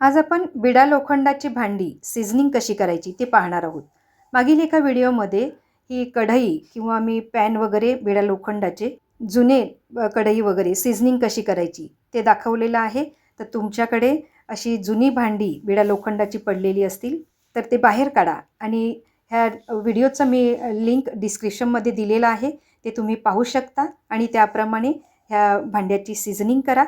आज आपण बिडा लोखंडाची भांडी सिझनिंग कशी करायची ते पाहणार आहोत. मागील एका व्हिडिओमध्ये ही कढई किंवा मी पॅन वगैरे बिडा लोखंडाचे जुने कढई वगैरे सिझनिंग कशी करायची ते दाखवलेलं आहे. तर तुमच्याकडे अशी जुनी भांडी बिडा लोखंडाची पडलेली असतील तर ते बाहेर काढा आणि ह्या व्हिडिओचं मी लिंक डिस्क्रिप्शनमध्ये दिलेलं आहे. ते तुम्ही पाहू शकता आणि त्याप्रमाणे ह्या भांड्याची सिझनिंग करा.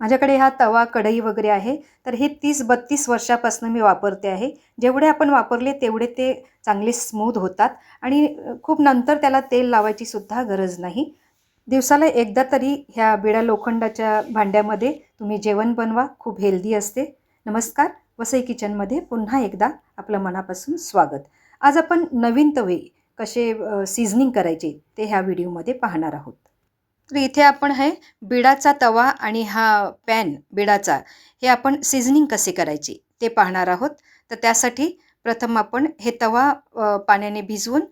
माझ्याकडे हा तवा कढई वगैरे आहे. तर हे तीस बत्तीस वर्षापासून मी वापरते आहे. जेवढे आपण वापरले तेवढे ते चांगले स्मूथ होतात. आणि खूप नंतर त्याला तेल लावायची सुद्धा गरज नाही. दिवसाला एकदा तरी ह्या बिडा लोखंडाच्या भांड्यामध्ये तुम्ही जेवण बनवा. खूप हेल्दी असते. नमस्कार. वसई किचनमध्ये पुन्हा एकदा आपलं मनापासून स्वागत. आज आपण नवीन तवे कसे सीझनिंग करायचे ते ह्या व्हिडिओमध्ये पाहणार आहोत. तर इथे आपण हे बिडाचा तवा आणि हा पॅन बिडाचा. हे आपण सिझनिंग कसे करायची ते पाहणार आहोत. तर त्यासाठी प्रथम आपण हे तवा पाण्याने भिजवून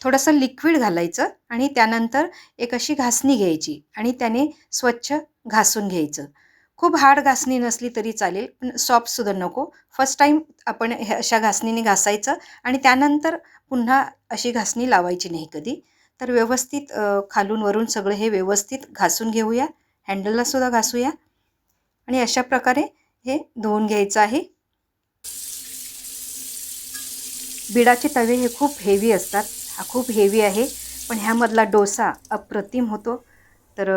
थोडंसं लिक्विड घालायचं आणि त्यानंतर एक अशी घासणी घ्यायची आणि त्याने स्वच्छ घासून घ्यायचं. खूप हार्ड घासणी नसली तरी चालेल पण सॉफ्टसुद्धा नको. फर्स्ट टाईम आपण हे अशा घासणीने घासायचं आणि त्यानंतर पुन्हा अशी घासणी लावायची नाही कधी. तर व्यवस्थित खालून वरून सगळं हे व्यवस्थित घासून घेऊया. हँडलला सुद्धा घासूया. आणि अशा प्रकारे हे धुवून घ्यायचं आहे. बिडाचे तवे हे खूप हेवी असतात. हा खूप हेवी आहे. पण ह्यामधला डोसा अप्रतिम होतो. तर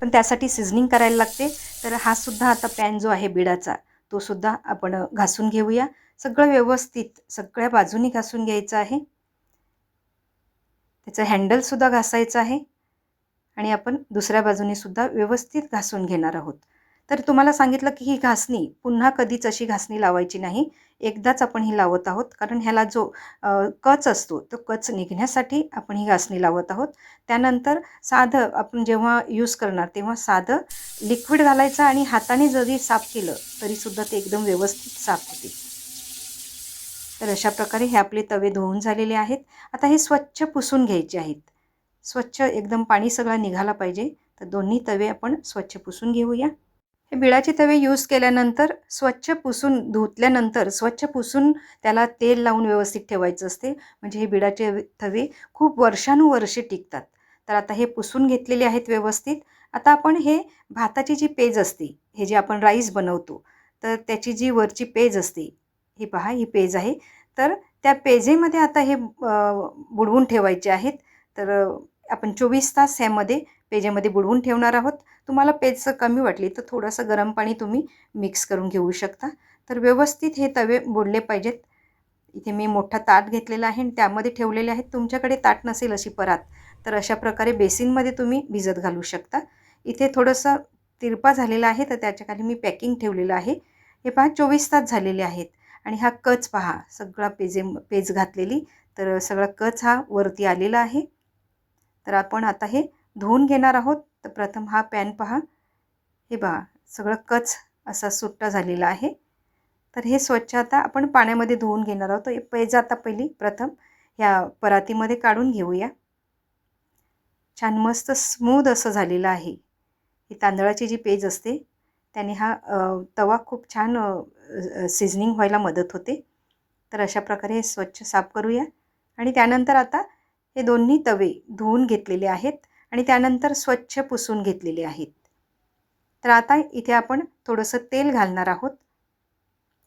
पण त्यासाठी सिझनिंग करायला लागते. तर हा सुद्धा आता पॅन जो आहे बिडाचा तो सुद्धा आपण घासून घेऊया. सगळं व्यवस्थित सगळ्या बाजूनी घासून घ्यायचं आहे. त्याचं हँडलसुद्धा घासायचं आहे. आणि आपण दुसऱ्या बाजूने सुद्धा व्यवस्थित घासून घेणार आहोत. तर तुम्हाला सांगितलं की ही घासणी पुन्हा कधीच अशी घासणी लावायची नाही. एकदाच आपण ही लावत आहोत. कारण ह्याला जो कच असतो तो कच निघण्यासाठी आपण ही घासणी लावत आहोत. त्यानंतर साधं आपण जेव्हा यूज करणार तेव्हा साधं लिक्विड घालायचं आणि हाताने जरी साफ केलं तरीसुद्धा ते एकदम व्यवस्थित साफ होते तर अशा प्रकारे हे आपले तवे धुवून झालेले आहेत. आता हे स्वच्छ पुसून घ्यायचे आहेत. स्वच्छ एकदम पाणी सगळा निघाला पाहिजे. तर दोन्ही तवे आपण स्वच्छ पुसून घेऊया. हे बिळाचे तवे यूज केल्यानंतर स्वच्छ पुसून धुतल्यानंतर स्वच्छ पुसून त्याला तेल लावून व्यवस्थित ठेवायचं असते. म्हणजे हे बिडाचे तवे खूप वर्षानुवर्षे टिकतात. तर आता हे पुसून घेतलेले आहेत व्यवस्थित. आता आपण हे भाताची जी पेज असते हे जे आपण राईस बनवतो तर त्याची जी वरची पेज असते ही पहा ही पेज आहे. तर त्या पेजेमध्ये आता हे बुडवून ठेवायचे आहेत. तर आपण चोवीस तास ह्यामध्ये पेजेमध्ये बुडवून ठेवणार आहोत. तुम्हाला पेज कमी वाटली तर थोडंसं गरम पाणी तुम्ही मिक्स करून घेऊ शकता. तर व्यवस्थित हे तवे बुडले पाहिजेत. इथे मी मोठा ताट घेतलेला आहे आणि त्यामध्ये ठेवलेले आहेत. तुमच्याकडे ताट नसेल अशी परात तर अशा प्रकारे बेसिनमध्ये तुम्ही भिजत घालू शकता. इथे थोडंसं तिरपा झालेला आहे तर त्याच्याखाली मी पॅकिंग ठेवलेलं आहे. हे पहा चोवीस तास झालेले आहेत. आणि हा कच पहा सगळा पेजे पेज घातलेली. तर सगळा कच हा वरती आलेला आहे. तर आपण आता हे धुवून घेणार आहोत. तर प्रथम हा पॅन पहा. हे बघा सगळं कच असा सुट्टा झालेला आहे. तर हे स्वच्छ आता आपण पाण्यामध्ये धुवून घेणार आहोत. हे पेज आता पहिली प्रथम ह्या परातीमध्ये काढून घेऊया. छान मस्त स्मूद असं झालेलं आहे. ही तांदळाची जी पेज असते त्याने हा तवा खूप छान सिझनिंग व्हायला मदत होते. तर अशा प्रकारे हे स्वच्छ साफ करूया. आणि त्यानंतर आता हे दोन्ही तवे धुवून घेतलेले आहेत आणि त्यानंतर स्वच्छ पुसून घेतलेले आहेत. तर आता इथे आपण थोडंसं तेल घालणार आहोत.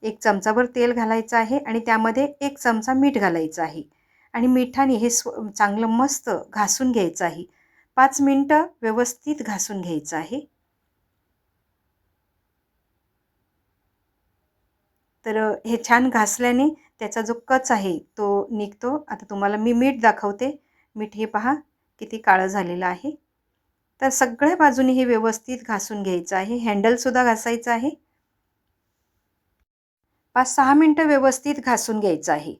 एक चमचाभर तेल घालायचं आहे आणि त्यामध्ये एक चमचा मीठ घालायचं आहे. आणि मिठाने हे स्व चांगलं मस्त घासून घ्यायचं आहे. पाच मिनटं व्यवस्थित घासून घ्यायचं आहे. तर हे छान घासल्याने त्याचा जो कच आहे तो निघतो. आता तुम्हाला मी मीठ दाखवते. मीठ हे पहा किती काळं झालेलं आहे. तर सगळ्या बाजूने हे व्यवस्थित घासून घ्यायचं आहे. हँडलसुद्धा घासायचं आहे. पाच सहा मिनटं व्यवस्थित घासून घ्यायचं आहे.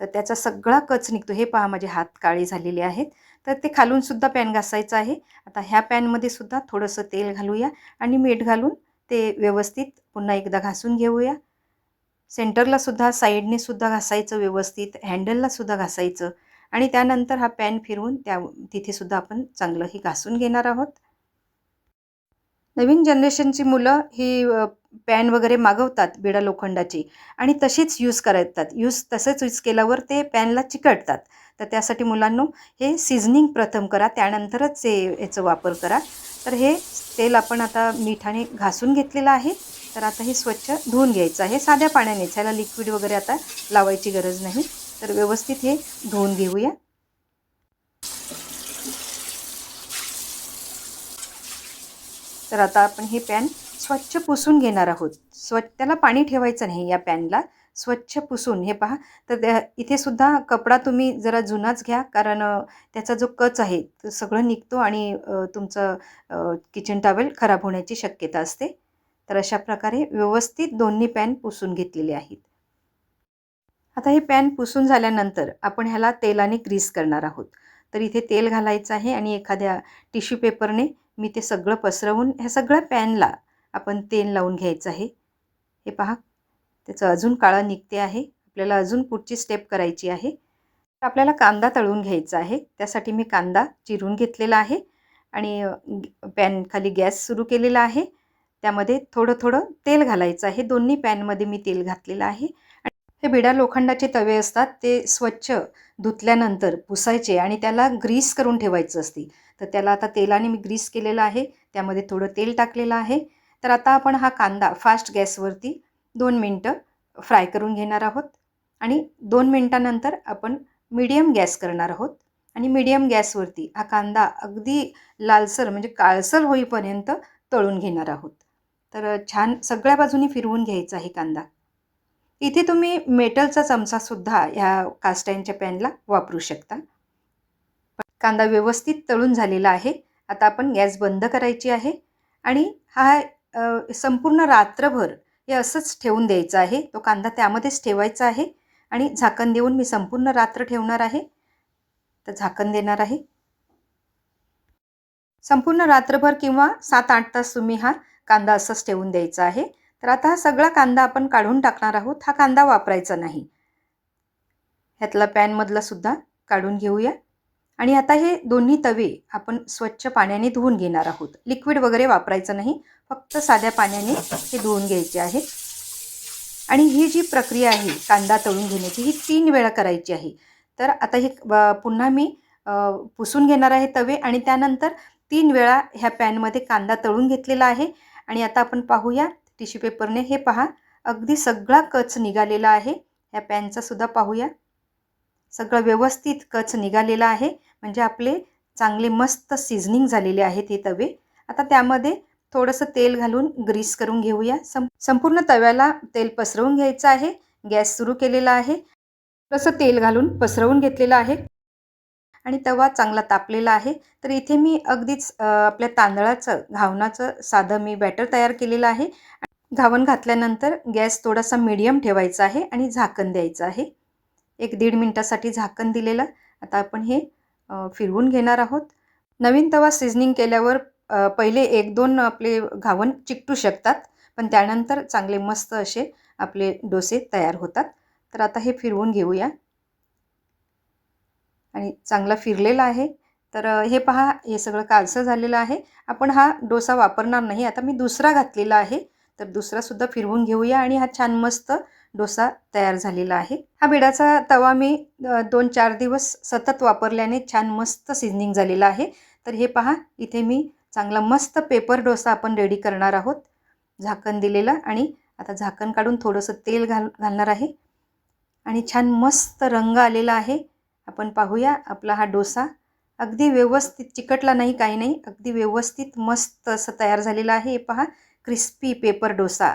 तर त्याचा सगळा कच निघतो. हे पहा माझे हात काळे झालेले आहेत. तर ते खालूनसुद्धा पॅन घासायचं आहे. आता ह्या पॅनमध्ये सुद्धा थोडंसं तेल घालूया आणि मीठ घालून ते व्यवस्थित पुन्हा एकदा घासून घेऊया. सेंटरला सुद्धा साईडने सुद्धा घासायचं व्यवस्थित हँडलला सुद्धा घासायचं आणि त्यानंतर हा पॅन फिरवून त्या तिथे सुद्धा आपण चांगलं हे घासून घेणार आहोत. नवीन जनरेशनची मुलं ही पॅन वगैरे मागवतात बिडा लोखंडाची आणि तशीच यूज करतात. यूज तसंच यूज केल्यावर ते पॅनला चिकटतात. तर त्यासाठी मुलांनो हे सिझनिंग प्रथम करा त्यानंतरच ते याचा वापर करा. तर हे तेल आपण आता मिठाने घासून घेतलेलं आहे. तर आता हे स्वच्छ धुवून घ्यायचं आहे. साध्या पाण्यानेच ह्याला लिक्विड वगैरे आता लावायची गरज नाही. तर व्यवस्थित हे धुवून घेऊया. तर आता आपण हे पॅन स्वच्छ पुसून घेणार आहोत. स्वच्छ त्याला पाणी ठेवायचं नाही या पॅनला स्वच्छ पुसून हे पहा. तर त्या इथे सुद्धा कपडा तुम्ही जरा जुनाच घ्या कारण त्याचा जो कच आहे तो सगळं निघतो आणि तुमचं किचन टॉवेल खराब होण्याची शक्यता असते. तर अशा प्रकारे व्यवस्थित दोन्ही पॅन पुसून घेतलेले आहेत. आता हे पॅन पुसून झाल्यानंतर आपण ह्याला तेलाने ग्रीस करणार आहोत. तर इथे तेल घालायचं आहे आणि एखाद्या टिश्यू पेपरने मी ते सगळं पसरवून ह्या सगळ्या पॅनला आपण तेल लावून घ्यायचं आहे. हे पहा. त्याचं अजून काळं निघते आहे. आपल्याला अजून पुढची स्टेप करायची आहे. आपल्याला कांदा तळून घ्यायचा आहे. त्यासाठी मी कांदा चिरून घेतलेला आहे. आणि पॅन खाली गॅस सुरू केलेला आहे. त्यामध्ये थोडं थोडं तेल घालायचं आहे. दोन्ही पॅनमध्ये मी तेल घातलेलं आहे. आणि हे बिडा लोखंडाचे तवे असतात. ते स्वच्छ धुतल्यानंतर पुसायचे आणि त्याला ग्रीस करून ठेवायचं असते तर त्याला आता तेलाने मी ग्रीस केलेलं आहे. त्यामध्ये थोडं तेल टाकलेलं आहे. तर आता आपण हा कांदा फास्ट गॅसवरती दोन मिनटं फ्राय करून घेणार आहोत आणि दोन मिनटानंतर आपण मीडियम गॅस करणार आहोत. आणि मीडियम गॅसवरती हा कांदा अगदी लालसर म्हणजे काळसर होईपर्यंत तळून घेणार आहोत. तर छान सगळ्या बाजूनी फिरवून घ्यायचा आहे कांदा. इथे तुम्ही मेटलचा चमचासुद्धा ह्या कास्टाईनच्या पॅनला वापरू शकता. कांदा व्यवस्थित तळून झालेला आहे. आता आपण गॅस बंद करायची आहे आणि हा संपूर्ण रात्रभर हे असंच ठेवून द्यायचं आहे. तो कांदा त्यामध्येच ठेवायचा आहे. आणि झाकण देऊन मी संपूर्ण रात्र ठेवणार आहे. तर झाकण देणार आहे. संपूर्ण रात्रभर किंवा सात आठ तास तुम्ही हा कांदा असंच ठेवून द्यायचा आहे. तर आता हा सगळा कांदा आपण काढून टाकणार आहोत. हा कांदा वापरायचा नाही. ह्यातला पॅनमधला सुद्धा काढून घेऊया. आणि आता हे दोन्ही तवे आपण स्वच्छ पाण्याने धुवून घेणार आहोत. लिक्विड वगैरे वापरायचं नाही फक्त साध्या पाण्याने हे धुवून घ्यायचे आहे आणि ही जी प्रक्रिया आहे कांदा तळून घेण्याची ही तीन वेळा करायची आहे. तर आता हे पुन्हा मी पुसून घेणार आहे तवे आणि त्यानंतर तीन वेळा ह्या पॅनमध्ये कांदा तळून घेतलेला आहे. आणि आता आपण पाहूया टिश्यू पेपरने हे पहा अगदी सगळा कच निघालेला आहे. ह्या पॅनचा सुद्धा पाहूया. सगळं व्यवस्थित कच निघालेला आहे. म्हणजे आपले चांगले मस्त सिझनिंग झालेले आहेत हे तवे. आता त्यामध्ये थोडंसं तेल घालून ग्रीस करून घेऊया. सं संपूर्ण तव्याला तेल पसरवून घ्यायचं आहे. गॅस सुरू केलेला आहे. तसं तेल घालून पसरवून घेतलेलं आहे. आणि तवा चांगला तापलेला आहे. तर इथे मी अगदीच आपल्या तांदळाचं घावणाचं साधं मी बॅटर तयार केलेलं आहे. घावण घातल्यानंतर गॅस थोडासा मीडियम ठेवायचा आहे आणि झाकण द्यायचं आहे. एक दीड मिनटासाठी झाकण दिलेलं. आता आपण हे फिरवून घेणार आहोत. नवीन तवा सिझनिंग केल्यावर पहिले एक दोन आपले घावण चिकटू शकतात पण त्यानंतर चांगले मस्त असे आपले डोसे तयार होतात. तर आता हे फिरवून घेऊया. आणि चांगला फिरलेला आहे. तर हे पहा हे सगळं कालसं झालेलं आहे. आपण हा डोसा वापरणार नाही. आता मी दुसरा घातलेला आहे. तर दुसरासुद्धा फिरवून घेऊया आणि हा छान मस्त डोसा तयार झालेला आहे. हा बिडाचा तवा मी दोन चार दिवस सतत वापरल्याने छान मस्त सिझनिंग झालेला आहे. तर हे पहा इथे मी चांगला मस्त पेपर डोसा आपण रेडी करणार आहोत. झाकण दिलेलं आणि आता झाकण काढून थोडंसं तेल घाल घालणार आहे. आणि छान मस्त रंग आलेला आहे. आपण पाहूया आपला हा डोसा. अगदी व्यवस्थित चिकटला नाही काही नाही. अगदी व्यवस्थित मस्त असं तयार झालेलं आहे. हे पहा क्रिस्पी पेपर डोसा.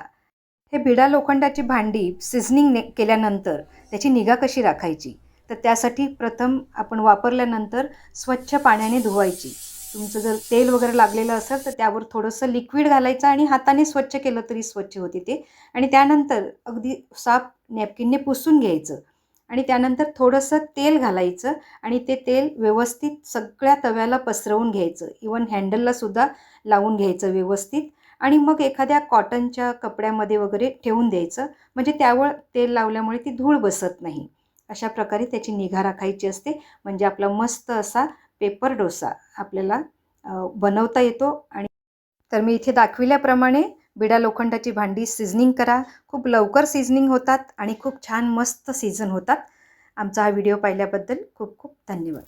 हे बिडा लोखंडाची भांडी सिझनिंग ने केल्यानंतर त्याची निगा कशी राखायची? तर त्यासाठी प्रथम आपण वापरल्यानंतर स्वच्छ पाण्याने धुवायची. तुमचं जर तेल वगैरे लागलेलं असेल तर त्यावर थोडंसं लिक्विड घालायचं आणि हाताने स्वच्छ केलं तरी स्वच्छ होते ते. आणि त्यानंतर अगदी साफ नॅपकिनने पुसून घ्यायचं. आणि त्यानंतर थोडंसं तेल घालायचं आणि ते तेल व्यवस्थित सगळ्या तव्याला पसरवून घ्यायचं. इवन हँडललासुद्धा लावून घ्यायचं व्यवस्थित. आणि मग एखाद्या कॉटनच्या कपड्यामध्ये वगैरे ठेवून द्यायचं. म्हणजे त्यावर तेल लावल्यामुळे ती धूळ बसत नाही. अशा प्रकारे त्याची निगा राखायची असते. म्हणजे आपला मस्त असा पेपर डोसा आपल्याला बनवता येतो. आणि तर मी इथे दाखविल्याप्रमाणे बिडा लोखंडाची भांडी सिझनिंग करा. खूप लवकर सिझनिंग होतात आणि खूप छान मस्त सीझन होतात. आमचा हा व्हिडिओ पाहिल्याबद्दल खूप खूप धन्यवाद.